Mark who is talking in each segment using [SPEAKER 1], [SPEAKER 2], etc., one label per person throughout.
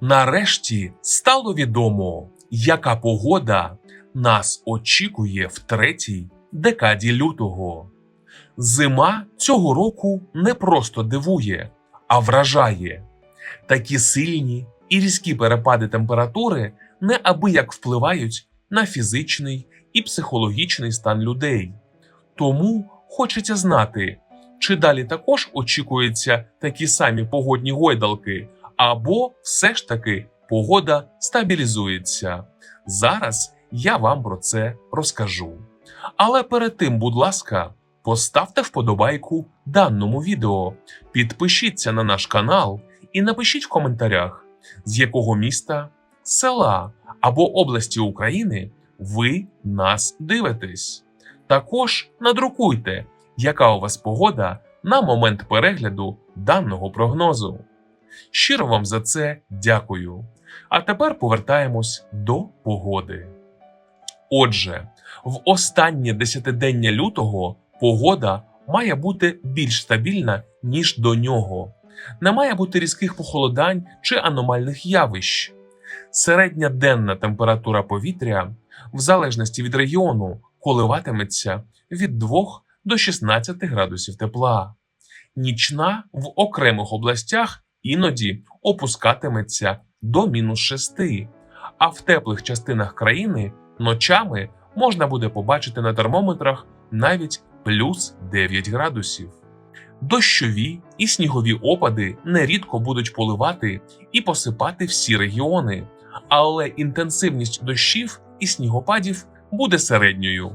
[SPEAKER 1] Нарешті стало відомо, яка погода нас очікує в третій декаді лютого. Зима цього року не просто дивує, а вражає. Такі сильні і різкі перепади температури неабияк впливають на фізичний і психологічний стан людей. Тому хочеться знати, чи далі також очікуються такі самі погодні гойдалки, або все ж таки погода стабілізується. Зараз я вам про це розкажу. Але перед тим, будь ласка, поставте вподобайку даному відео, підпишіться на наш канал і напишіть в коментарях, з якого міста, села або області України ви нас дивитесь. Також надрукуйте, яка у вас погода на момент перегляду даного прогнозу. Щиро вам за це дякую. А тепер повертаємось до погоди. Отже, в останнє десятидення лютого погода має бути більш стабільна, ніж до нього. Не має бути різких похолодань чи аномальних явищ. Середня денна температура повітря, в залежності від регіону, коливатиметься від 2 до 16 градусів тепла. Нічна в окремих областях іноді опускатиметься до мінус 6, а в теплих частинах країни ночами можна буде побачити на термометрах навіть плюс 9 градусів. Дощові і снігові опади нерідко будуть поливати і посипати всі регіони, але інтенсивність дощів і снігопадів буде середньою.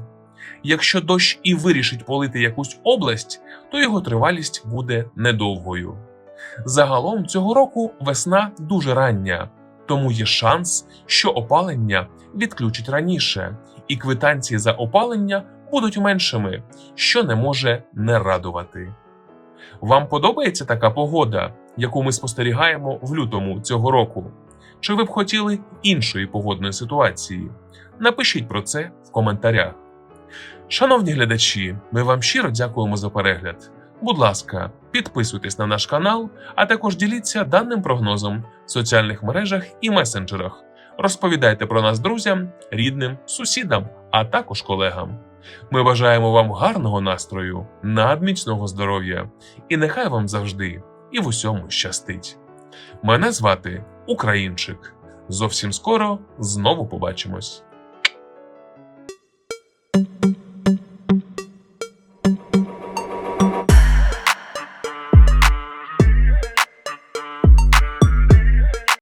[SPEAKER 1] Якщо дощ і вирішить полити якусь область, то його тривалість буде недовгою. Загалом цього року весна дуже рання, тому є шанс, що опалення відключать раніше, і квитанції за опалення будуть меншими, що не може не радувати. Вам подобається така погода, яку ми спостерігаємо в лютому цього року? Чи ви б хотіли іншої погодної ситуації? Напишіть про це в коментарях. Шановні глядачі, ми вам щиро дякуємо за перегляд. Будь ласка, підписуйтесь на наш канал, а також діліться даним прогнозом в соціальних мережах і месенджерах. Розповідайте про нас друзям, рідним, сусідам, а також колегам. Ми бажаємо вам гарного настрою, надміцного здоров'я, і нехай вам завжди і в усьому щастить. Мене звати Українчик. Зовсім скоро знову побачимось.